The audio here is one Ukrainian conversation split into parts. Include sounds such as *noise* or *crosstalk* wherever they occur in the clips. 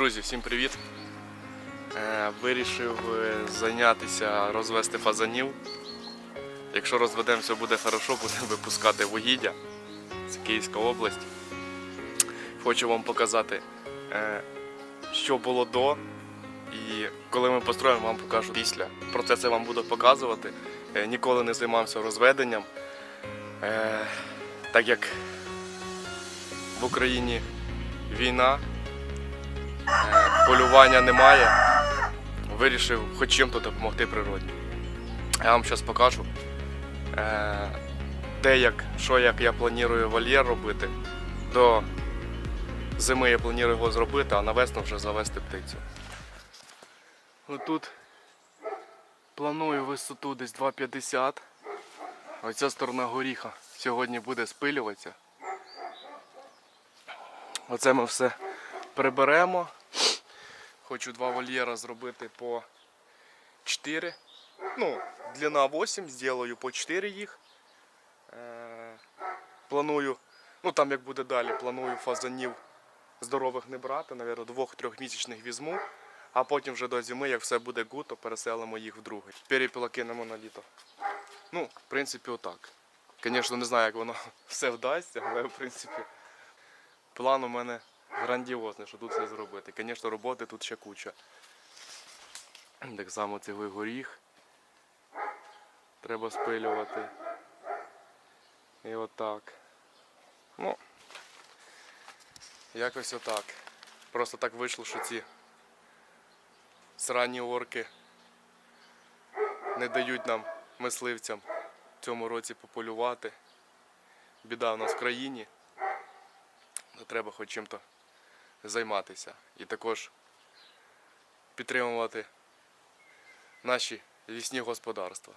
Друзі, всім привіт! Е, Вирішив е, зайнятися розвести фазанів. Якщо розведемо, все буде хорошо, будемо випускати вугілля. Це Київська область. Хочу вам показати, е, що було до. І коли ми построїмо, вам покажу після. Процес я вам буду показувати. Ніколи не займався розведенням. Так як в Україні війна, полювання немає. Вирішив хоч чим-то допомогти природі. Я вам зараз покажу, е, де як, що як я планую вольєр робити. До зими я планую його зробити, а на весну вже завести птицю. Отут планую висоту десь 2,50. Оця сторона горіха сьогодні буде спилюватися. Оце ми все приберемо. Хочу два вольєра зробити по 4. Ну, длина 8, зроблю по 4 їх. Е, планую, ну там як буде далі, планую фазанів здорових не брати, навіть двох-трьох місячних візьму, а потім вже до зими, як все буде гуд, то переселимо їх в другий. Перепіла кинемо на літо. Ну, в принципі, отак. Звісно, не знаю, як воно *laughs* все вдасться, але в принципі план у мене грандіозний, що тут все зробити. Звісно, роботи тут ще куча. Так само цілий горіх треба спилювати. І отак. Ну, якось отак. Просто так вийшло, що ці срані орки не дають нам мисливцям в цьому році пополювати. Біда в нас в країні. Треба хоч чим-то займатися. І також підтримувати наші лісні господарства.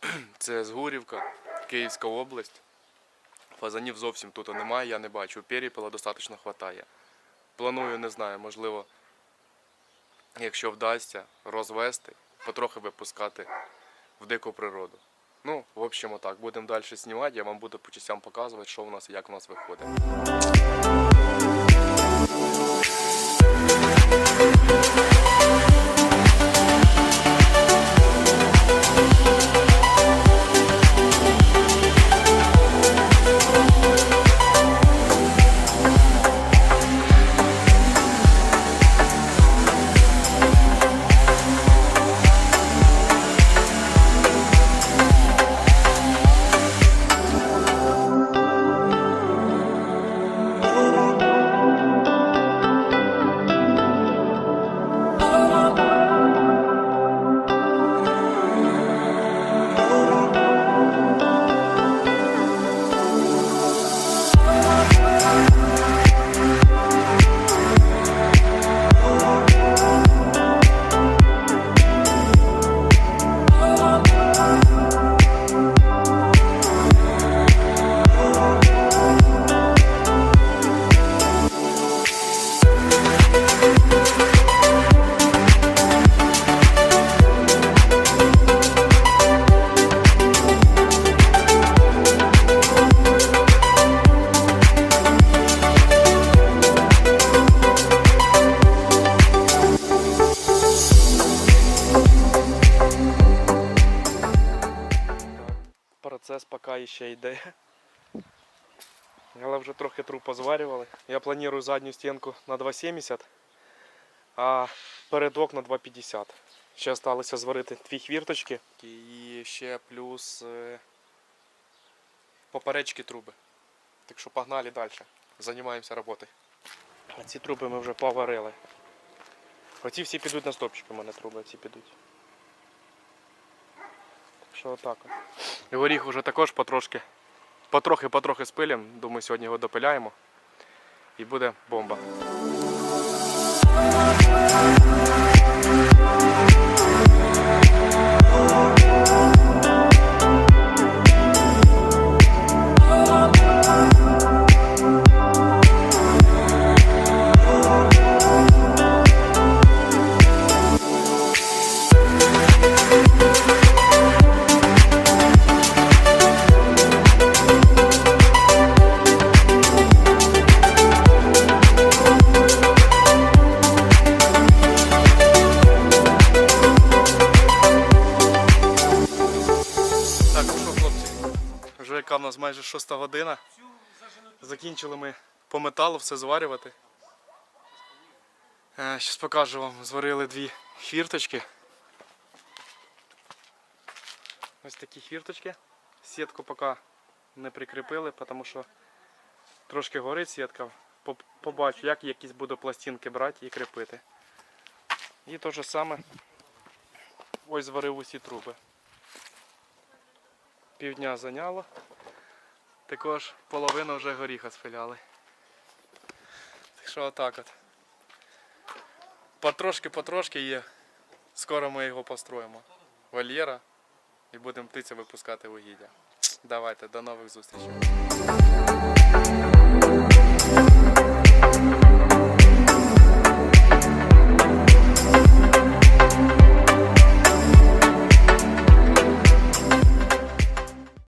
*clears throat* Це Згурівка, Київська область. Фазанів зовсім тут немає, я не бачу. Перепела достатньо вистачає. Планую, не знаю, можливо, якщо вдасться, розвести, потрохи випускати в дику природу. Ну, в общем, отак. Будемо далі знімати, я вам буду по частям показувати, що в нас і як в нас виходить. Процес поки ще йде. Але вже трохи тру позварювали. Я планую задню стінку на 2,70, а передок на 2,50. Ще залишилося зварити дві хвірточки і ще плюс е, поперечки труби. Так що погнали далі. Займаємося роботою. А ці труби ми вже поварили. Оці всі підуть на стопчики у мене труби, ці підуть. Що отак. от. Горіх уже також потрошки, потрохи-потрохи спилим. Думаю, сьогодні його допиляємо. І буде бомба. Шоста година. Закінчили ми по металу все зварювати. Зараз покажу вам. Зварили дві фірточки. Ось такі фірточки. Сітку поки не прикріпили, тому що трошки горить сітка. Побачу, як якісь буду пластинки брати і кріпити. І те ж саме. Ось зварив усі труби. Півдня зайняло. Також половину вже горіха спиляли. Так що отак от. Потрошки-потрошки є. Скоро ми його построїмо. Вольєра. І будемо птиця випускати вугілля. Давайте, до нових зустрічей.